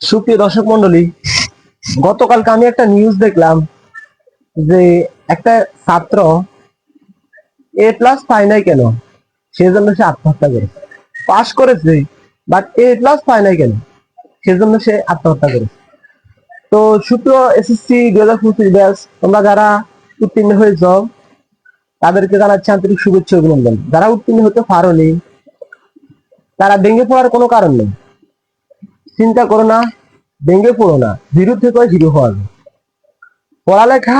সুপ্রিয় দর্শক মন্ডলী, গতকালকে আমি একটা নিউজ দেখলাম যে একটা ছাত্র এ প্লাস পায় নাই কেন? সেজন্য সে আত্মহত্যা করেছে। পাশ করেছে বাট এ প্লাস পায় নাই কেন? সেজন্য সে আত্মহত্যা করেছে। তো সুপ্রিয় এসএসসি দুই হাজার পঁচিশ ব্যাস তোমরা যারা উত্তীর্ণ হয়েছ, তাদেরকে জানাচ্ছি আন্তরিক শুভেচ্ছা অভিনন্দন। যারা উত্তীর্ণ হতে পারোনি, তারা ভেঙে পড়ার কোনো কারণ নেই। চিন্তা করো না, ভেঙে পড়ো না, জিরো থেকে হিরো হওয়া যায়। পড়ালেখা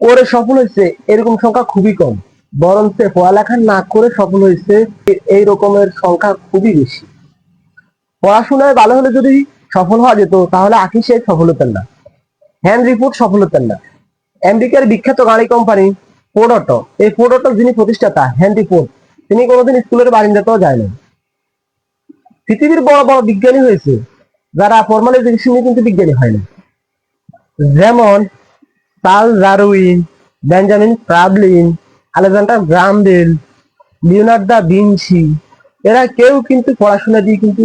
করে সফল হয়েছে, এরকম সংখ্যা খুবই কম। বরঞ্চ পড়ালেখা না করে সফল হয়েছে, এই রকমের সংখ্যা খুবই বেশি। পড়াশোনায় ভালো হলে যদি সফল হওয়া যেত, তাহলে আকি শেখ সফল হতেন না। হ্যান্ড রিপোর্ট সফল হতেন না। আমেরিকার বিখ্যাত গাড়ি কোম্পানি অটো এই অটোর যিনি প্রতিষ্ঠাতা, হ্যান্ড রিপোর্ট, তিনি কোনোদিন স্কুলের বারিন্দাতেও যায় না পৃথিবীর বড় বড় বিজ্ঞানী হয়েছে, যারা ফর্মাল এডুকেশন নিয়ে কিন্তু বিজ্ঞানী হয় না। যেমন Charles Darwin Benjamin Franklin Alexander Graham Bell Leonardo da Vinci, এরা কেউ কিন্তু পড়াশোনা দিয়ে কিন্তু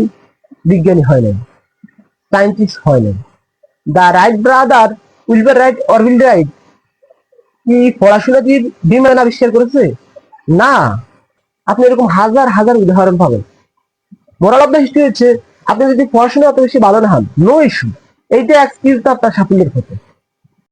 বিজ্ঞানী হয় নাই, সায়েন্টিস্ট হয় নাই। The Wright brother Wilbur Wright অরবিল Wright কি পড়াশোনা দিয়ে বিমান আবিষ্কার করেছে? না। আপনি এরকম হাজার হাজার উদাহরণ পাবেন। মোরাল অফ দ্য হিস্ট্রি হচ্ছে, আপনি যদি পড়াশোনা অত বেশি ভালো না হন নো ইস্যু এইটা এক্সকিউজ আপনার সাফল্যের ক্ষেত্রে।